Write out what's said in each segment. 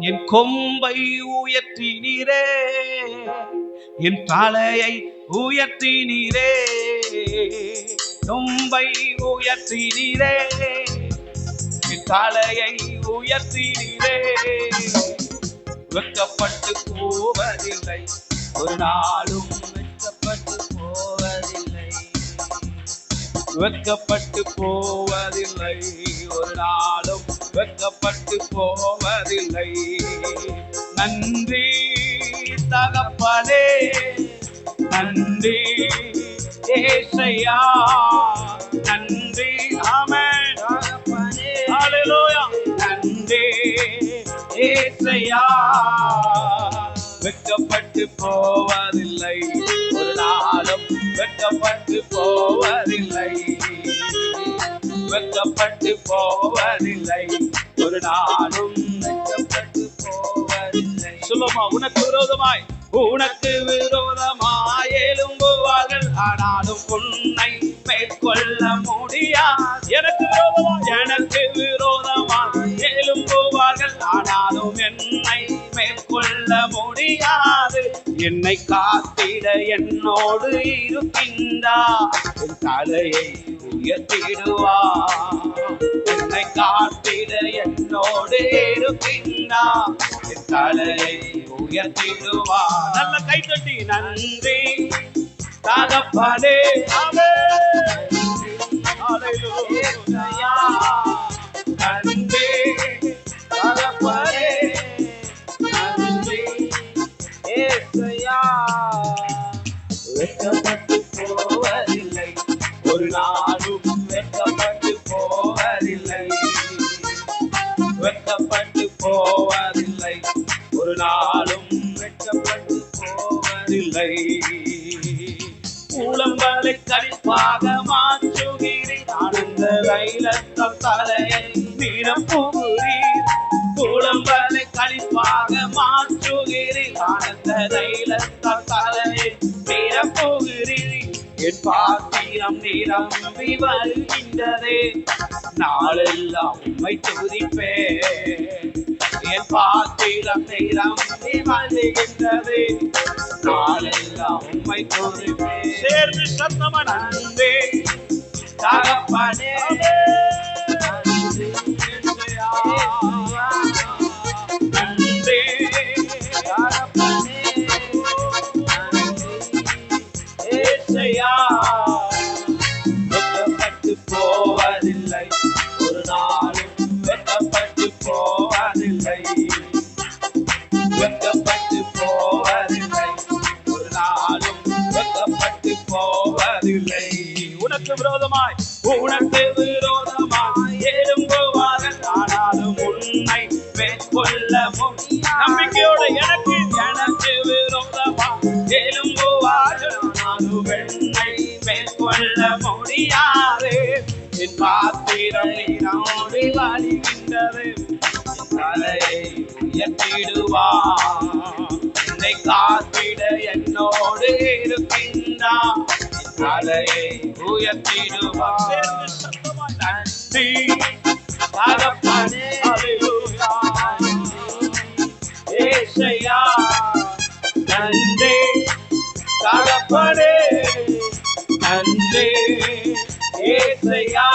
என் கொம்பை உயர்த்தினீரே என் தலையை உயர்த்தினீரே கொம்பை உயர்த்தினீரே என் தலையை உயர்த்தினீரே. வெக்கப்பட்டு போவதில்லை ஒரு நாளும் வெக்கப்பட்டு போவதில்லை. வெக்கப்பட்டு போவதில்லை ஒரு நாளும் வெட்கப்பட்டு போவதில்லை. நன்றி தகப்பனே. நன்றி ஏசையா. நன்றி ஆமென். நன்றி ஏசையா. வெட்கப்பட்டு போவதில்லை. ஒரு நாளும் வெட்கப்பட்டு போவதில்லை. வெட்கப்பட்டு போவதில்லை. ஒரு நாளும் வெட்கப்பட்டு போவதில்லை. சுலமா உனக்கு விரோதமாய்? உனக்கு விரோதமாய் எழும்புவார்கள். ஆனாலும் உன்னை மேற்கொள்ள முடியாது. எனக்கு விரோதமா எனக்கு விரோதமாய் எழும்புவார்கள். ஆனாலும் என்னை மேற்கொள்ள முடியாது. என்னை காத்திட என்னோடு இருக்கின்றா? தலையை உயர்த்திடுவார் என்னை காத்திட என்னோடு இருக்கின்றா. என் தலையை உயர்த்திடுவா. நல்ல கைத்தட்டி நன்றி. தகப்பனே ஆமென் நன்றி. தகப்பனே நன்றி. ஏசையா. வெட்கப்பட்டு போவதில்லை. ஒரு நாள் நாளும் வெட்கப்பட்டு போவதில்லை. உளம்பலை கழிப்பாக மாற்றுகிறீர் ஆனந்த தைலத்தம் தலையை நிரப்புகிறீர் உளம்பலை கழிப்பாக மாற்றுகிறீர் ஆனந்த தைலத்தம் தலையை நிரப்புகிறீர் என் பாத்திரம் நிரம்பி வருகின்றதே. நாளெல்லாம் உண்மை துதிப்பேன். என் பாத்திரம் நிரம்பி வருகின்றது நாளெல்லாம் உம்மை துதிப்பேன் சேர்ந்து சத்தம நன்றி தகப்பனே உனக்கு விரோதமாய் உனக்கு விரோதமாய் எழும்புவார்கள் ஆனாலும் உன்னை மேற்கொள்ள முடியும் நம்பிக்கையோட எனக்கு எனக்கு விரோதமாய் எழும்புவார்கள் ஆனாலும் என்னை மேற்கொள்ள முடியாது. என் பாத்திரம் நீரோடி வழிகின்றது. என் தலையை உயர்த்திடுவார் என்னை காத்திட என்னோடு இருக்கின்றான். தலையை உயர்த்திடுவார். நன்றி. தகப்பனே ஏசையா நன்றி. தகப்பனே நன்றி ஏசையா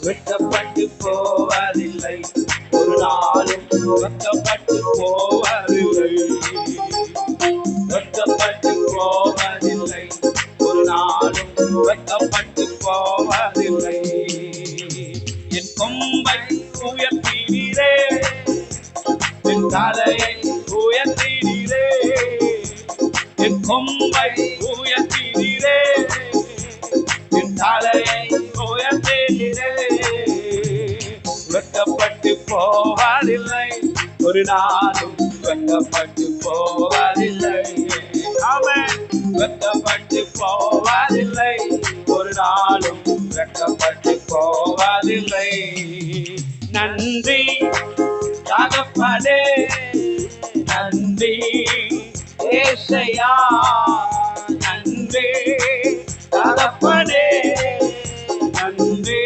வெட்டப்பட்டு போவதில்லை. ஒரு நாளும் போவதில்லை. தலையை உயர்த்தினீரே. என் கொம்பை உயர்த்தினீரே. என் தலையை உயர்த்தினீரே. வெட்கப்பட்டு போவதில்லை. ஒரு நாளும் வெட்கப்பட்டு போவதில்லை. அவன் வெட்கப்பட்டு ஏசையா நன்றி தகப்பனே நன்றி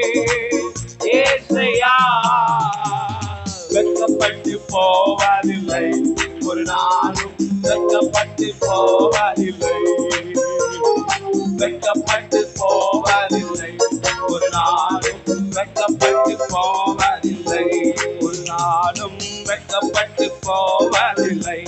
ஏசையா வெட்கப்பட்டு போவதில்லை ஒரு நாளும் வெட்கப்பட்டு போவதில்லை. வெட்கப்பட்டு போவதில்லை ஒரு நாளும் வெட்கப்பட்டு போவதில்லை. ஒரு நாளும் வெட்கப்பட்டு போவதில்லை.